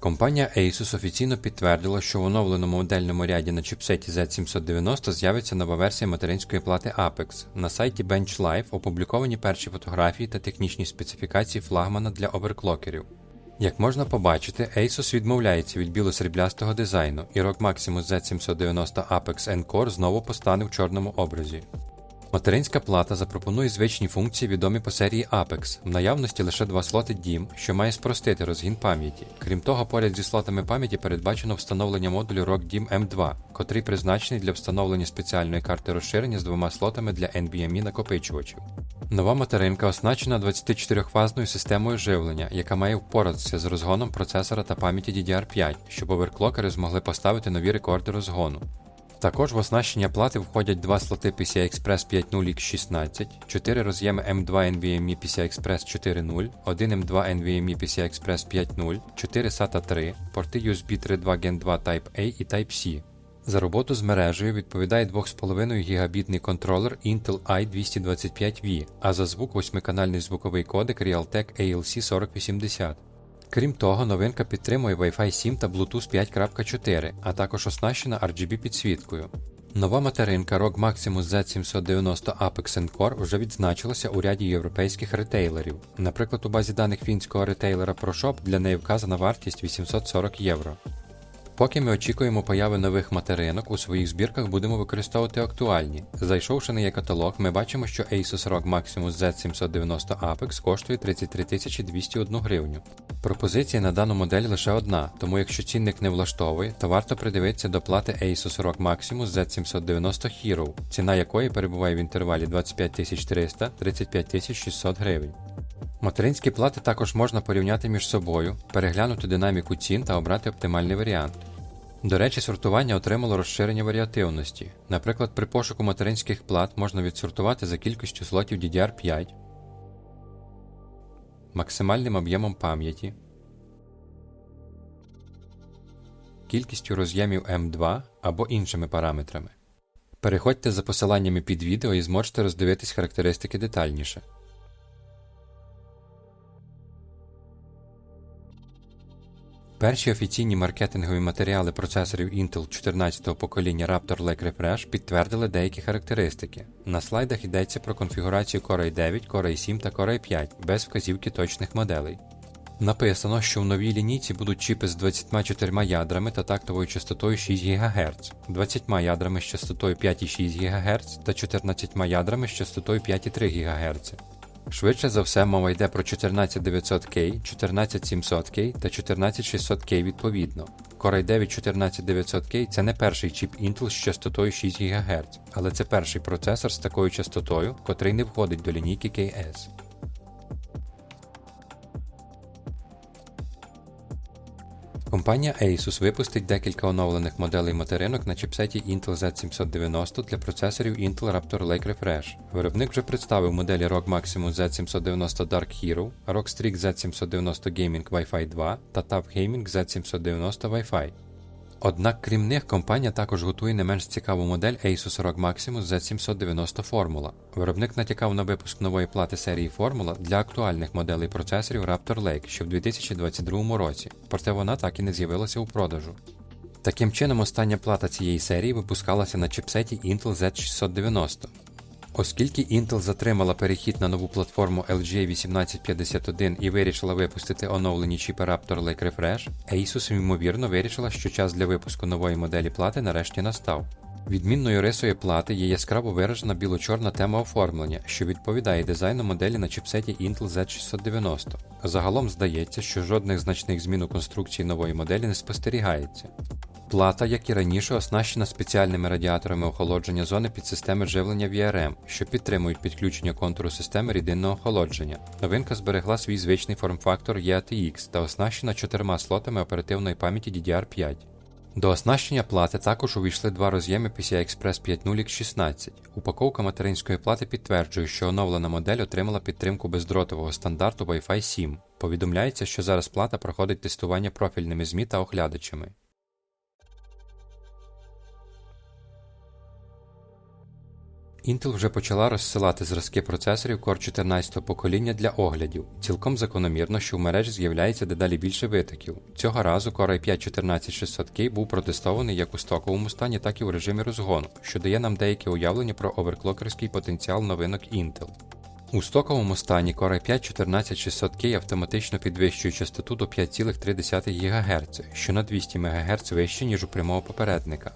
Компанія Asus офіційно підтвердила, що в оновленому модельному ряді на чіпсеті Z790 з'явиться нова версія материнської плати Apex. На сайті BenchLife опубліковані перші фотографії та технічні специфікації флагмана для оверклокерів. Як можна побачити, Asus відмовляється від біло-сріблястого дизайну, і ROG Maximus Z790 Apex Encore знову постане в чорному образі. Материнська плата запропонує звичні функції, відомі по серії Apex, в наявності лише два слоти DIMM, що має спростити розгін пам'яті. Крім того, поряд зі слотами пам'яті передбачено встановлення модулю ROG DIMM M2, котрий призначений для встановлення спеціальної карти розширення з двома слотами для NVMe накопичувачів. Нова материнка оснащена 24-фазною системою живлення, яка має впоратися з розгоном процесора та пам'яті DDR5, щоб оверклокери змогли поставити нові рекорди розгону. Також в оснащення плати входять два слоти PCI Express 5.0 X16, 4 роз'єми M2 NVMe PCI Express 4.0, 1 M2 NVMe PCI Express 5.0, 4 SATA 3, порти USB 3.2 Gen 2 Type-A і Type-C. За роботу з мережею відповідає 2,5 гігабітний контролер Intel i225V, а за звук 8-канальний звуковий кодек Realtek ALC 4080. Крім того, новинка підтримує Wi-Fi 7 та Bluetooth 5.4, а також оснащена RGB підсвіткою. Нова материнка ROG Maximus Z790 Apex Core вже відзначилася у ряді європейських ретейлерів. Наприклад, у базі даних фінського ретейлера ProShop для неї вказана вартість 840 євро. Поки ми очікуємо появи нових материнок, у своїх збірках будемо використовувати актуальні. Зайшовши на є каталог, ми бачимо, що Asus ROG Maximus Z790 Apex коштує 33 201 гривню. Пропозиція на дану модель лише одна, тому якщо цінник не влаштовує, то варто придивитися до плати Asus ROG Maximus Z790 Hero, ціна якої перебуває в інтервалі 25300 35600 гривень. Материнські плати також можна порівняти між собою, переглянути динаміку цін та обрати оптимальний варіант. До речі, сортування отримало розширення варіативності. Наприклад, при пошуку материнських плат можна відсортувати за кількістю слотів DDR5, максимальним об'ємом пам'яті, кількістю роз'ємів M2 або іншими параметрами. Переходьте за посиланнями під відео і зможете роздивитись характеристики детальніше. Перші офіційні маркетингові матеріали процесорів Intel 14-го покоління Raptor Lake Refresh підтвердили деякі характеристики. На слайдах йдеться про конфігурацію Core i 9, Core i 7 та Core i 5 без вказівки точних моделей. Написано, що в новій лінійці будуть чіпи з 24 ядрами та тактовою частотою 6 ГГц, 20 ядрами з частотою 5,6 ГГц та 14 ядрами з частотою 5,3 ГГц. Швидше за все, мова йде про 14900K, 14700K та 14600K відповідно. Core i9 14900K це не перший чіп Intel з частотою 6 ГГц, але це перший процесор з такою частотою, котрий не входить до лінійки KS. Компанія Asus випустить декілька оновлених моделей материнок на чіпсеті Intel Z790 для процесорів Intel Raptor Lake Refresh. Виробник вже представив моделі ROG Maximum Z790 Dark Hero, ROG Strix Z790 Gaming Wi-Fi 2 та TAP Gaming Z790 Wi-Fi. Однак, крім них, компанія також готує не менш цікаву модель Asus ROG Maximus Z790 Formula. Виробник натякав на випуск нової плати серії Formula для актуальних моделей процесорів Raptor Lake ще в 2022 році, проте вона так і не з'явилася у продажу. Таким чином, остання плата цієї серії випускалася на чіпсеті Intel Z690. Оскільки Intel затримала перехід на нову платформу LGA 1851 і вирішила випустити оновлені чіпи Raptor Lake Refresh, Asus ймовірно вирішила, що час для випуску нової моделі плати нарешті настав. Відмінною рисою плати є яскраво виражена біло-чорна тема оформлення, що відповідає дизайну моделі на чіпсеті Intel Z690. Загалом здається, що жодних значних змін у конструкції нової моделі не спостерігається. Плата, як і раніше, оснащена спеціальними радіаторами охолодження зони під системи живлення VRM, що підтримують підключення контуру системи рідинного охолодження. Новинка зберегла свій звичний форм-фактор EATX та оснащена чотирма слотами оперативної пам'яті DDR5. До оснащення плати також увійшли два роз'єми PCI Express 5.0 X16. Упаковка материнської плати підтверджує, що оновлена модель отримала підтримку бездротового стандарту Wi-Fi 7. Повідомляється, що зараз плата проходить тестування профільними ЗМІ та оглядачами. Intel вже почала розсилати зразки процесорів Core 14 покоління для оглядів. Цілком закономірно, що в мережі з'являється дедалі більше витоків. Цього разу Core i5 14600K був протестований як у стоковому стані, так і у режимі розгону, що дає нам деяке уявлення про оверклокерський потенціал новинок Intel. У стоковому стані Core i5 14600K автоматично підвищує частоту до 5,3 ГГц, що на 200 МГц вище, ніж у прямого попередника.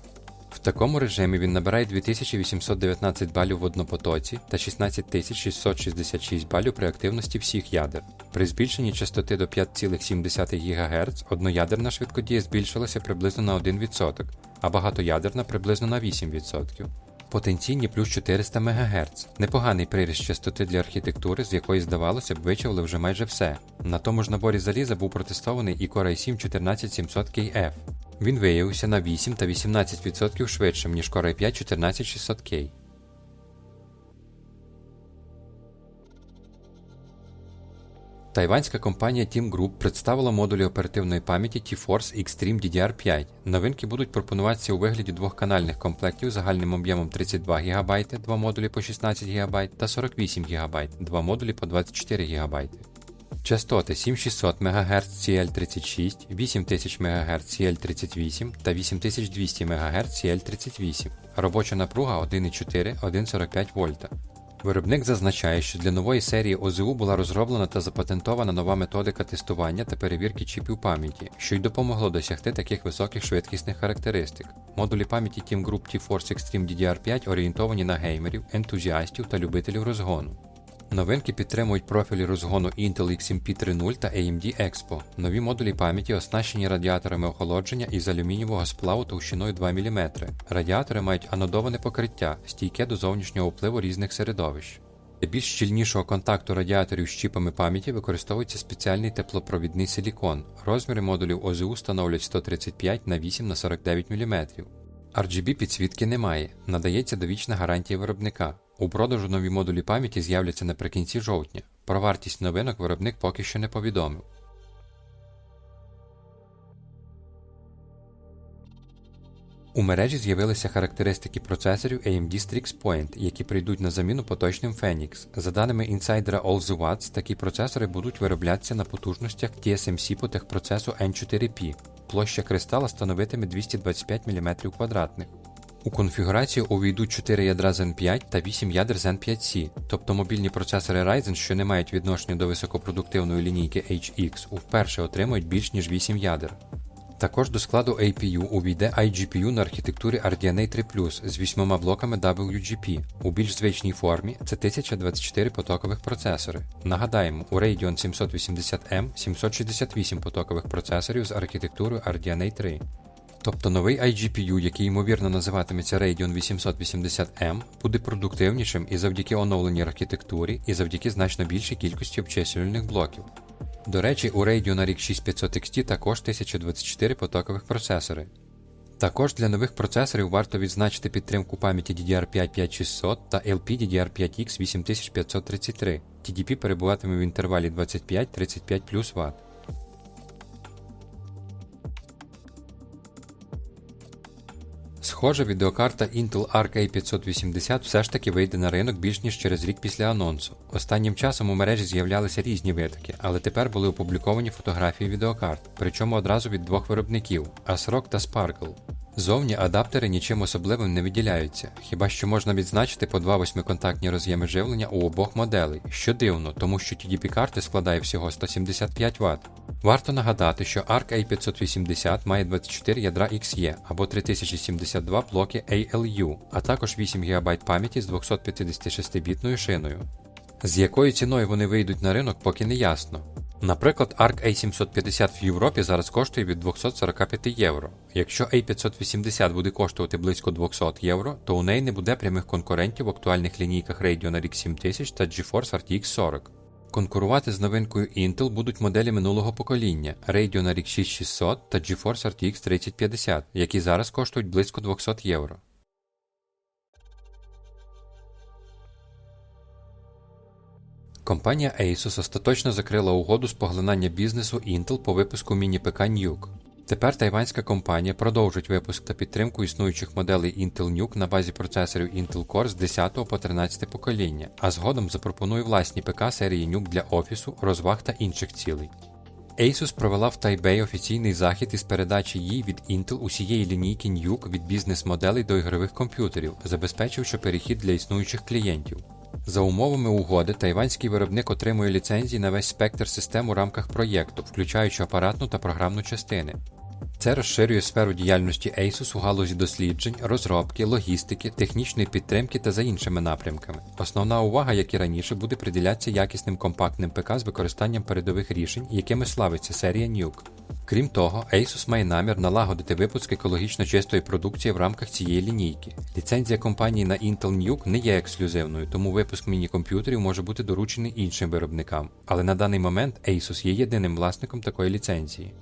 В такому режимі він набирає 2819 балів в однопотоці та 16666 балів при активності всіх ядер. При збільшенні частоти до 5,7 ГГц одноядерна швидкодія збільшилася приблизно на 1%, а багатоядерна приблизно на 8%. Потенційні плюс 400 МГц. Непоганий приріст частоти для архітектури, з якої, здавалося б, вичавили вже майже все. На тому ж наборі заліза був протестований і Core i7 14700KF. Він виявився на 8 та 18% швидшим, ніж Core i5 14600K. Тайванська компанія Team Group представила модулі оперативної пам'яті T-Force Extreme DDR5. Новинки будуть пропонуватися у вигляді двохканальних комплектів загальним об'ємом 32 ГБ, два модулі по 16 ГБ та 48 ГБ, два модулі по 24 ГБ. Частоти 7600 МГц CL36, 8000 МГц CL38 та 8200 МГц CL38. Робоча напруга 1,4 1,45 вольта. Виробник зазначає, що для нової серії ОЗУ була розроблена та запатентована нова методика тестування та перевірки чіпів пам'яті, що й допомогло досягти таких високих швидкісних характеристик. Модулі пам'яті Team Group T-Force Extreme DDR5 орієнтовані на геймерів, ентузіастів та любителів розгону. Новинки підтримують профілі розгону Intel XMP 3.0 та AMD Expo. Нові модулі пам'яті оснащені радіаторами охолодження із алюмінієвого сплаву товщиною 2 мм. Радіатори мають анодоване покриття, стійке до зовнішнього впливу різних середовищ. Для більш щільнішого контакту радіаторів з чіпами пам'яті використовується спеціальний теплопровідний силікон. Розміри модулів ОЗУ становлять 135 на 8 на 49 мм. RGB підсвітки немає, надається довічна гарантія виробника. У продажу нові модулі пам'яті з'являться наприкінці жовтня. Про вартість новинок виробник поки що не повідомив. У мережі з'явилися характеристики процесорів AMD Strix Point, які прийдуть на заміну поточним Phoenix. За даними інсайдера All the такі процесори будуть вироблятися на потужностях TSMC по техпроцесу N4P. Площа кристала становитиме 225 мм квадратних. У конфігурацію увійдуть 4 ядра Zen 5 та 8 ядер Zen 5C, тобто мобільні процесори Ryzen, що не мають відношення до високопродуктивної лінійки HX, вперше отримують більш ніж 8 ядер. Також до складу APU увійде iGPU на архітектурі RDNA 3 з 8 блоками WGP. У більш звичній формі це 1024 потокових процесори. Нагадаємо, у Radeon 780M 768 потокових процесорів з архітектурою RDNA 3. Тобто новий iGPU, який ймовірно називатиметься Radeon 880M, буде продуктивнішим і завдяки оновленій архітектурі, і завдяки значно більшій кількості обчислювальних блоків. До речі, у Radeon RX 6500 XT також 1024 потокових процесори. Також для нових процесорів варто відзначити підтримку пам'яті DDR5 5600 та LPDDR5X 8533. TDP перебуватиме в інтервалі 25-35 плюс Вт. Схоже, відеокарта Intel Arc A580 все ж таки вийде на ринок більш ніж через рік після анонсу. Останнім часом у мережі з'являлися різні витоки, але тепер були опубліковані фотографії відеокарт, причому одразу від двох виробників ASRock та Sparkle. Зовні адаптери нічим особливим не виділяються, хіба що можна відзначити по два восьмиконтактні роз'єми живлення у обох моделей, що дивно, тому що TDP карти складає всього 175 Вт. Варто нагадати, що ARC A580 має 24 ядра XE або 3072 блоки ALU, а також 8 ГБ пам'яті з 256-бітною шиною. З якою ціною вони вийдуть на ринок, поки не ясно. Наприклад, ARC A750 в Європі зараз коштує від 245 євро. Якщо A580 буде коштувати близько 200 євро, то у неї не буде прямих конкурентів в актуальних лінійках Radeon RX 7000 та GeForce RTX 40. Конкурувати з новинкою Intel будуть моделі минулого покоління Radeon RX 6600 та GeForce RTX 3050, які зараз коштують близько 200 євро. Компанія Asus остаточно закрила угоду з поглинання бізнесу Intel по випуску міні-ПК Nuke. Тепер тайванська компанія продовжить випуск та підтримку існуючих моделей Intel NUC на базі процесорів Intel Core з 10 по 13 покоління, а згодом запропонує власні ПК серії NUC для офісу, розваг та інших цілей. Asus провела в Тайбей офіційний захід із передачі їй від Intel усієї лінійки NUC від бізнес-моделей до ігрових комп'ютерів, забезпечивши перехід для існуючих клієнтів. За умовами угоди, тайванський виробник отримує ліцензії на весь спектр систем у рамках проєкту, включаючи апаратну та програмну частини. Це розширює сферу діяльності Asus у галузі досліджень, розробки, логістики, технічної підтримки та за іншими напрямками. Основна увага, як і раніше, буде приділятися якісним компактним ПК з використанням передових рішень, якими славиться серія Nuke. Крім того, Asus має намір налагодити випуск екологічно чистої продукції в рамках цієї лінійки. Ліцензія компанії на Intel Nuke не є ексклюзивною, тому випуск міні-комп'ютерів може бути доручений іншим виробникам. Але на даний момент Asus є єдиним власником такої ліцензії.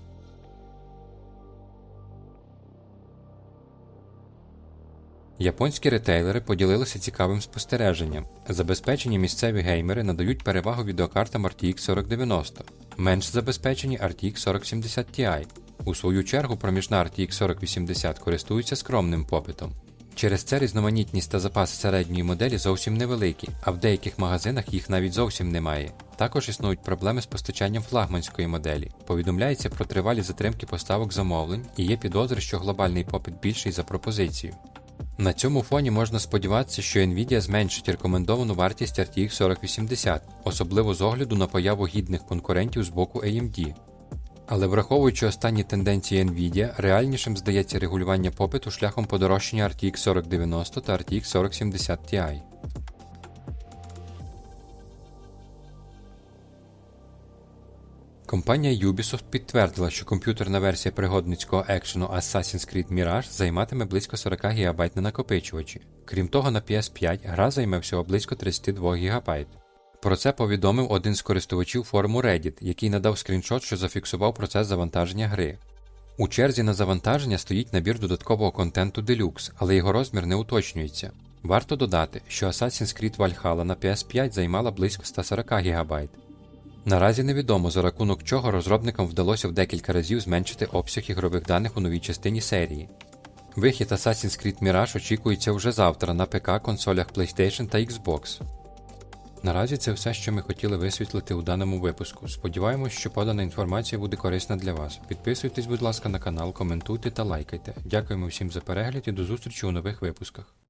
Японські ретейлери поділилися цікавим спостереженням. Забезпечені місцеві геймери надають перевагу відеокартам RTX 4090, менш забезпечені RTX 4070 Ti. У свою чергу проміжна RTX 4080 користуються скромним попитом. Через це різноманітність та запаси середньої моделі зовсім невеликі, а в деяких магазинах їх навіть зовсім немає. Також існують проблеми з постачанням флагманської моделі. Повідомляється про тривалі затримки поставок замовлень і є підозри, що глобальний попит більший за пропозицію. На цьому фоні можна сподіватися, що Nvidia зменшить рекомендовану вартість RTX 4080, особливо з огляду на появу гідних конкурентів з боку AMD. Але враховуючи останні тенденції Nvidia, реальнішим здається регулювання попиту шляхом подорожчання RTX 4090 та RTX 4070 Ti. Компанія Ubisoft підтвердила, що комп'ютерна версія пригодницького екшену Assassin's Creed Mirage займатиме близько 40 ГБ на накопичувачі. Крім того, на PS5 гра займе всього близько 32 ГБ. Про це повідомив один з користувачів форуму Reddit, який надав скріншот, що зафіксував процес завантаження гри. У черзі на завантаження стоїть набір додаткового контенту Deluxe, але його розмір не уточнюється. Варто додати, що Assassin's Creed Valhalla на PS5 займала близько 140 ГБ. Наразі невідомо, за рахунок чого розробникам вдалося в декілька разів зменшити обсяг ігрових даних у новій частині серії. Вихід Assassin's Creed Mirage очікується вже завтра на ПК, консолях PlayStation та Xbox. Наразі це все, що ми хотіли висвітлити у даному випуску. Сподіваємось, що подана інформація буде корисна для вас. Підписуйтесь, будь ласка, на канал, коментуйте та лайкайте. Дякуємо всім за перегляд і до зустрічі у нових випусках.